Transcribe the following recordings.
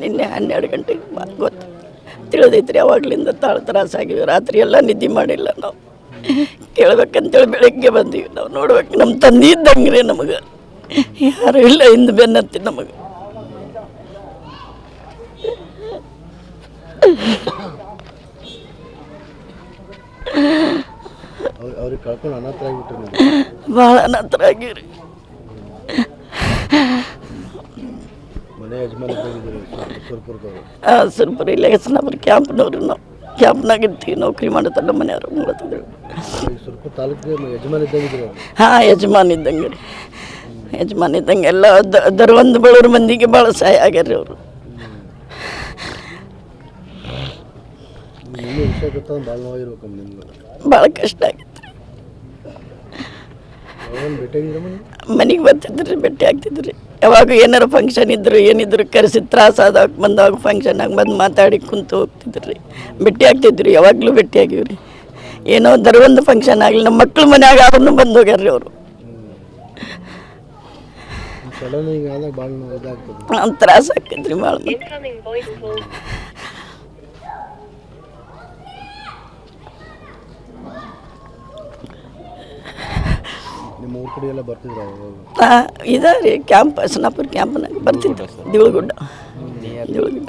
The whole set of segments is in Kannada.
ನಿನ್ನೆ ಹನ್ನೆರಡು ಗಂಟೆಗೆ ಗೊತ್ತು. ತಿಳಿದೈತ್ರಿ ಅವಾಗ್ಲಿಂದ ತಾಳ ತ್ರಾಸಾಗಿವಿ ರಾತ್ರಿ ಎಲ್ಲ ನಿದ್ದೆ ಮಾಡಿಲ್ಲ ನಾವು. ಕೇಳ್ಬೇಕಂತೇಳಿ ಬೆಳಗ್ಗೆ ಬಂದೀವಿ ನಾವು. ನೋಡ್ಬೇಕು ನಮ್ಮ ತಂದೆ ಇದ್ದಂಗೆ ರೀ ನಮಗೆ. ಯಾರು ಇಲ್ಲ ಹಿಂದೆ ಬೆನ್ನತ್ತಿ ನಮಗೆ. ಭಾಳ ಅನಾಥರ ಸ್ವಲ್ಪ ಇಲ್ಲ ಹೆಸನಾಪುರ ಕ್ಯಾಂಪ್ನವ್ರು ನಾವು. ಕ್ಯಾಂಪ್ನಾಗ ಇರ್ತೀವಿ ನೌಕರಿ ಮಾಡತ್ತಲ್ಲ ಮನೆಯವ್ರು ಮಾಡ್ತಿದ್ರು ಸುರ್ಪುರ ಹಾಂ ಯಜಮಾನ್ ಇದ್ದಂಗೆ ರೀ. ಯಜಮಾನ್ ಇದ್ದಂಗೆ ಎಲ್ಲ ದರ್ವಂದ್ ಬಡವ್ರ ಮಂದಿಗೆ ಭಾಳ ಸಹಾಯ ಆಗ್ಯಾರ ರೀ ಅವರು ಭಾಳ ಕಷ್ಟ ಆಗಿತ್ತು ಮನೆಗೆ ರೀ ಭೇಟಿ ಆಗ್ತಿದ್ರಿ ಯಾವಾಗ ಏನಾರು ಫಂಕ್ಷನ್ ಇದ್ರು ಏನಿದ್ರು ಕರೆಸಿ ತ್ರಾಸ ಆದಾಗ ಬಂದಾಗ ಫಂಕ್ಷನಾಗ ಬಂದು ಮಾತಾಡಿ ಕುಂತು ಹೋಗ್ತಿದ್ರು ರೀ. ಭೇಟಿ ಆಗ್ತಿದ್ರಿ ಯಾವಾಗಲೂ ಭೇಟಿ ಆಗಿವಿ ರೀ. ಏನೋ ದರ್ವೊಂದು ಫಂಕ್ಷನ್ ಆಗಲಿ ನಮ್ಮ ಮಕ್ಳು ಮನ್ಯಾಗ ಅವ್ರನ್ನೂ ಬಂದು ಹೋಗ್ಯಾರ ಅವರು. ಒಂಥರ ಸಾಕಿದ್ರಿ ತ್ರಾಸ ಭಾಳ ನಿಮ್ಮ ಊರ ಕಡೆ ಎಲ್ಲ ಬರ್ತಿದ್ರು ಅವಾಗ? ಇದ ರೀ ಕ್ಯಾಂಪ್ ಸಣ್ಣಪುರ ಕ್ಯಾಂಪ್ನಾಗ ಬರ್ತಿದ್ರು ದಿವಳಗುಡ್ಡ. ದಿವಳಗುಡ್ಡ.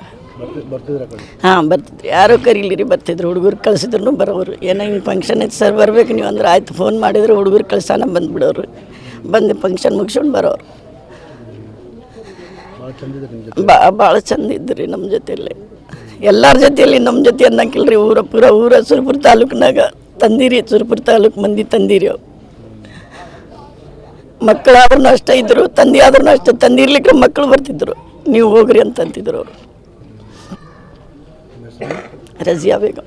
ಹಾಂ ಬರ್ತಿದ್ರಿ ಯಾರೋ ಕರೀಲಿರಿ ಬರ್ತಿದ್ರು. ಹುಡುಗರು ಕಳ್ಸಿದ್ರು ಬರೋರು ಏನೋ ಹಿಂಗೆ ಫಂಕ್ಷನ್ ಐತೆ ಸರ್ ಬರ್ಬೇಕು ನೀವು ಅಂದ್ರೆ ಆಯ್ತು. ಫೋನ್ ಮಾಡಿದ್ರೆ ಹುಡುಗರು ಕಳ್ಸಾನ ಬಂದ್ಬಿಡೋರು ಬಂದು ಫಂಕ್ಷನ್ ಮುಗಿಸ್ಕೊಂಡು ಬರೋರು. ಬಾ ಭಾಳ ಚಂದ ಇದ್ರಿ ನಮ್ಮ ಜೊತೆಯಲ್ಲಿ ಎಲ್ಲರ ಜೊತೆಯಲ್ಲಿ ನಮ್ಮ ಜೊತೆ ಅನ್ನಂಗಿಲ್ಲ ರೀ ಊರ ಪೂರ ಊರ ಸುರಪುರ ತಾಲೂಕಿನಾಗ ತಂದಿರಿ. ಸುರಪುರ ತಾಲೂಕು ಮಂದಿ ತಂದಿರಿ ಅವು. ಮಕ್ಕಳಾದ್ರೂ ಅಷ್ಟೇ ಇದ್ದರು ತಂದೆ ಆದ್ರೂ ಅಷ್ಟೇ ತಂದಿರ್ಲಿಕ್ಕೆ ಮಕ್ಕಳು ಬರ್ತಿದ್ರು. ನೀವು ಹೋಗ್ರಿ ಅಂತಂತಿದ್ರು ಅವರು. ರಜಿಯಾ ಬೇಗಂ.